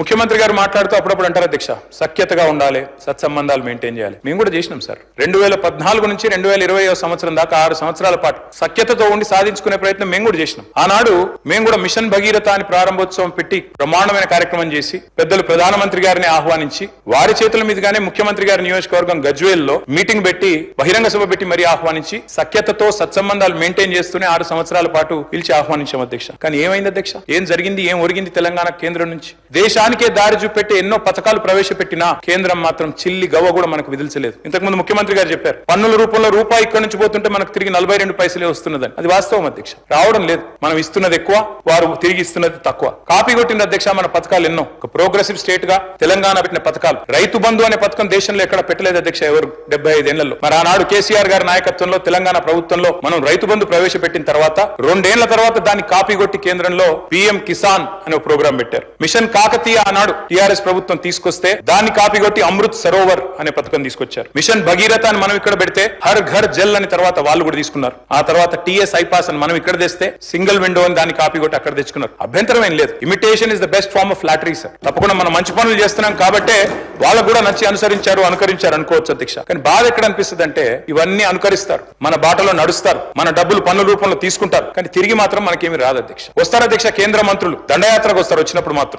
ముఖ్యమంత్రి గారు మాట్లాడుతూ అప్పుడప్పుడు అంటారు అధ్యక్ష సఖ్యతగా ఉండాలి సత్సంబంధాలు మెయింటైన్ చేయాలి. మేము కూడా చేసినాం సార్. రెండు వేల పద్నాలుగు నుంచి రెండు వేల ఇరవై సంవత్సరం దాకా ఆరు సంవత్సరాల పాటు సఖ్యతతో ఉండి సాధించుకునే ప్రయత్నం మేము కూడా చేసినాం. ఆనాడు మేము కూడా మిషన్ భగీరథ అని ప్రారంభోత్సవం పెట్టి బ్రహ్మాండమైన కార్యక్రమం చేసి పెద్దలు ప్రధానమంత్రి గారిని ఆహ్వానించి వారి చేతుల మీదుగానే ముఖ్యమంత్రి గారి నియోజకవర్గం గజ్వేల్లో మీటింగ్ పెట్టి బహిరంగ సభ పెట్టి మరీ ఆహ్వానించి సఖ్యతతో సత్సంబంధాలు మెయింటైన్ చేస్తూనే ఆరు సంవత్సరాల పాటు పిలిచి ఆహ్వానించాం అధ్యక్ష. కానీ ఏమైంది అధ్యక్ష? ఏం జరిగింది? ఏం ఒరిగింది తెలంగాణ కేంద్రం నుంచి? దేశ దానికే దారి చూపెట్టి ఎన్నో పథకాలు ప్రవేశపెట్టినా కేంద్రం మాత్రం చిల్లి గవ్వ కూడా మనకు విధించలేదు ఇంతకుముందు ముఖ్యమంత్రి గారు చెప్పారు పన్నుల రూపంలో రూపాయి ఇక్కడ నుంచి పోతుంటే మనకు తిరిగి నలభై రెండు పైసలే వస్తున్నదని. అది వాస్తవం అధ్యక్ష. రావడం లేదు. మనం ఇస్తున్నది ఎక్కువ వారు తిరిగి ఇస్తున్నది తక్కువ. కాపీ కొట్టిన అధ్యక్ష మన పథకాలు ఎన్నో. ఒక ప్రోగ్రెసివ్ స్టేట్గా తెలంగాణ పెట్టిన పథకాలు. రైతు బంధు అనే పథకం దేశంలో ఎక్కడ పెట్టలేదు అధ్యక్ష ఎవరు? డెబ్బై ఐదేళ్ళలో మరి ఆనాడు కేసీఆర్ గారి నాయకత్వంలో తెలంగాణ ప్రభుత్వంలో మనం రైతు బంధు ప్రవేశపెట్టిన తర్వాత రెండేళ్ళ తర్వాత దాన్ని కాపీ కొట్టి కేంద్రంలో పిఎం కిసాన్ అనే ప్రోగ్రాం పెట్టారు. మిషన్ కాకతీయ ఆనాడు టిఆర్ఎస్ ప్రభుత్వం తీసుకొస్తే దాన్ని కాపీ కొట్టి అమృత్ సరోవర్ అనే పథకం తీసుకొచ్చారు. మిషన్ భగీరథ అని మనం ఇక్కడ పెడితే హర్ ఘర్ జల్ అని తర్వాత వాళ్ళు కూడా తీసుకున్నారు. ఆ తర్వాత టిఎస్ ఐపాస్ అని మనం ఇక్కడ తెస్తే సింగిల్ విండో అని దాన్ని కాపీ కొట్టి అక్కడ తెచ్చుకున్నారు. అభ్యంతరం ఏం లేదు. Imitation is the best form of flattery sir తప్పకుండా మనం మంచి పనులు చేస్తున్నాం కాబట్టే వాళ్ళకు కూడా నచ్చి అనుసరించారు అనుకరించారు అనుకోవచ్చు అధ్యక్ష. కానీ బాధ ఎక్కడ అనిపిస్తుంది అంటే ఇవన్నీ అనుకరిస్తారు. మన బాటలో నడుస్తారు. మన డబ్బులు పన్నుల రూపంలో తీసుకుంటారు. కానీ తిరిగి మాత్రం మనకేమి రాదు అధ్యక్ష. వస్తారు అధ్యక్ష కేంద్ర మంత్రులు. దండయాత్రకు వస్తారు వచ్చినప్పుడు మాత్రం.